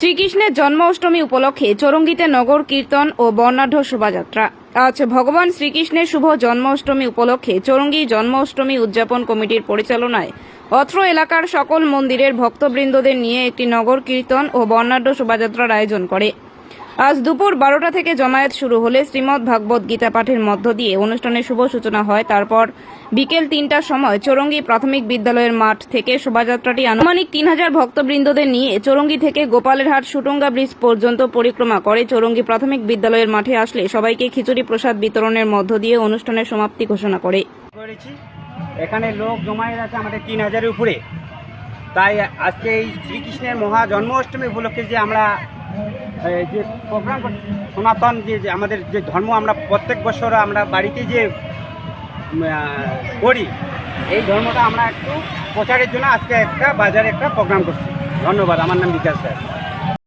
শ্রীকৃষ্ণের জন্মাষ্টমী উপলক্ষে চৌরঙ্গিতে নগর কীর্তন ও বর্ণাঢ্য শোভাযাত্রা। আজ ভগবান শ্রীকৃষ্ণের শুভ জন্মাষ্টমী উপলক্ষে চৌরঙ্গি জন্মাষ্টমী উদযাপন কমিটির পরিচালনায় অত্র এলাকার সকল মন্দিরের ভক্তবৃন্দদের নিয়ে একটি নগর কীর্তন ও বর্ণাঢ্য শোভাযাত্রার আয়োজন করে। আজ দুপুর বারোটা থেকে জমায়েত শুরু হলে শ্রীমদ্ ভাগবত গীতা পাঠের মধ্য দিয়ে অনুষ্ঠানের শুভ সূচনা হয়। তারপর বিকেল তিনটার সময় চৌরঙ্গি প্রাথমিক বিদ্যালয়ের মাঠ থেকে শোভাযাত্রাটি আনুমানিক তিন হাজার ভক্তবৃন্দদের নিয়ে চৌরঙ্গি থেকে গোপালেরহাট সুটঙ্গা ব্রিজ পর্যন্ত পরিক্রমা করে চৌরঙ্গি প্রাথমিক বিদ্যালয়ের মাঠে আসলে সবাইকে খিচুড়ি প্রসাদ বিতরণের মধ্য দিয়ে অনুষ্ঠানের সমাপ্তি ঘোষণা করে। এখানে লোক জমায়েত আছে আমাদের তিন হাজারের উপরে। তাই আজকে এই শ্রীকৃষ্ণের মহা জন্মাষ্টমী উপলক্ষে যে আমরা যে প্রোগ্রাম সনাতন যে আমাদের যে ধর্ম আমরা প্রত্যেক বছর আমরা বাড়িতে যে করি, এই ধর্মটা আমরা একটু প্রচারের জন্য আজকে একটা বাজারে একটা প্রোগ্রাম করছি। ধন্যবাদ, আমার নাম বিকাশ স্যার